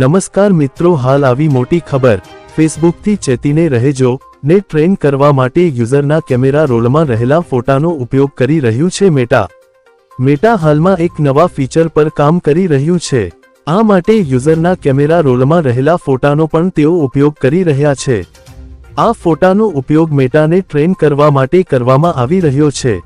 નમસ્કાર મિત્રો, હાલ આવી મોટી ખબર. ફેસબુકથી ચેતીને રહેજો. ને ટ્રેન કરવા માટે યુઝરના કેમેરા રોલમાં રહેલા ફોટાનો ઉપયોગ કરી રહ્યું છે મેટા મેટા હાલમાં એક નવા ફીચર પર કામ કરી રહ્યું છે. આ માટે યુઝરના કેમેરા રોલમાં રહેલા ફોટાનો પણ તેઓ ઉપયોગ કરી રહ્યા છે. આ ફોટાનો ઉપયોગ મેટાને ટ્રેન કરવા માટે કરવામાં આવી રહ્યો છે.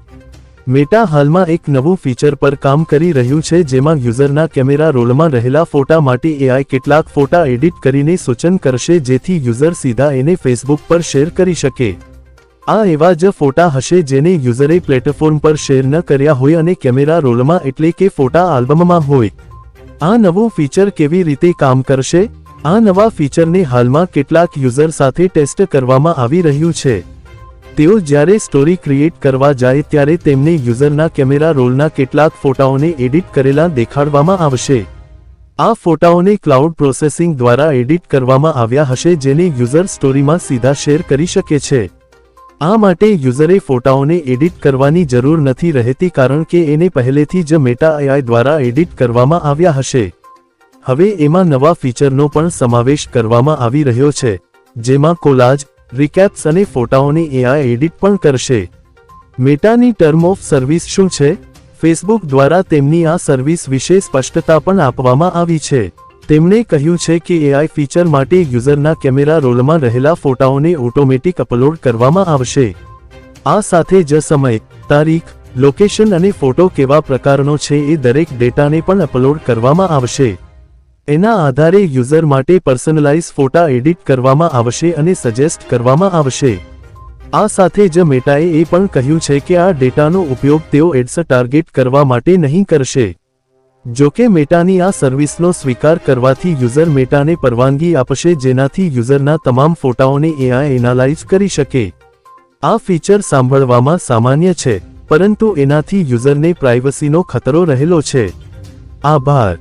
મેટા હાલમાં એક નવું ફીચર પર કામ કરી રહ્યું છે જેમાં યુઝરના કેમેરા રોલમાં રહેલા ફોટા માટે એઆઈ કેટલાક ફોટા એડિટ કરીને સૂચન કરશે જેથી યુઝર સીધા એને ફેસબુક પર શેર કરી શકે. આ એવા જ ફોટા હશે જેને યુઝરે પ્લેટફોર્મ પર શેર ન કર્યા હોય અને કેમેરા રોલમાં એટલે કે ફોટા આલ્બમમાં હોય. આ નવું ફીચર કેવી રીતે કામ કરશે? આ નવા ફીચરને હાલમાં કેટલાક યુઝર સાથે ટેસ્ટ કરવામાં આવી રહ્યું છે. તેઓ જ્યારે સ્ટોરી ક્રિએટ કરવા જાય ત્યારે તેમને યુઝરના કેમેરા રોલના કેટલાક ફોટાઓને એડિટ કરેલા દેખાડવામાં આવશે. આ ફોટાઓને ક્લાઉડ પ્રોસેસિંગ દ્વારા એડિટ કરવામાં આવ્યા હશે જેને યુઝર સ્ટોરીમાં સીધા શેર કરી શકે છે. આ માટે યુઝરે ફોટાઓને એડિટ કરવાની જરૂર નથી રહેતી કારણ કે એને પહેલેથી જ મેટા એઆઈ દ્વારા એડિટ કરવામાં આવ્યા હશે. હવે એમાં નવા ફીચરનો પણ સમાવેશ કરવામાં આવી રહ્યો છે, જેમાં કોલાજ રિકેપ્સ અને ફોટાઓને એઆઈ એડિટ પણ કરશે. મેટાની ટર્મ ઓફ સર્વિસ શું છે? ફેસબુક દ્વારા તેમની આ સર્વિસ વિશે સ્પષ્ટતા પણ આપવામાં આવી છે. તેમણે કહ્યું છે કે એઆઈ ફીચર માટે યુઝરના કેમેરા રોલમાં રહેલા ફોટાઓને ઓટોમેટિક અપલોડ કરવામાં આવશે. આ સાથે જ સમય, તારીખ લોકેશન અને ફોટો કેવા પ્રકારનો છે એ દરેક ડેટાને પણ અપલોડ કરવામાં આવશે. એના આધારે યુઝર માટે પર્સનલાઇઝ ફોટા એડિટ કરવામાં આવશે અને સજેસ્ટ કરવામાં આવશે. આ સાથે જ મેટાએ એ પણ કહ્યું છે કે આ ડેટાનો ઉપયોગ તેઓ એડ્સ ટાર્ગેટ કરવા માટે નહીં કરશે. જોકે મેટાની આ સર્વિસનો સ્વીકાર કરવાથી યુઝર મેટાને પરવાનગી આપશે જેનાથી યુઝરના તમામ ફોટાઓને એઆઈ એનાલાઇઝ કરી શકે. આ ફીચર સાંભળવામાં સામાન્ય છે, પરંતુ એનાથી યુઝરને પ્રાઇવસીનો ખતરો રહેલો છે. આભાર.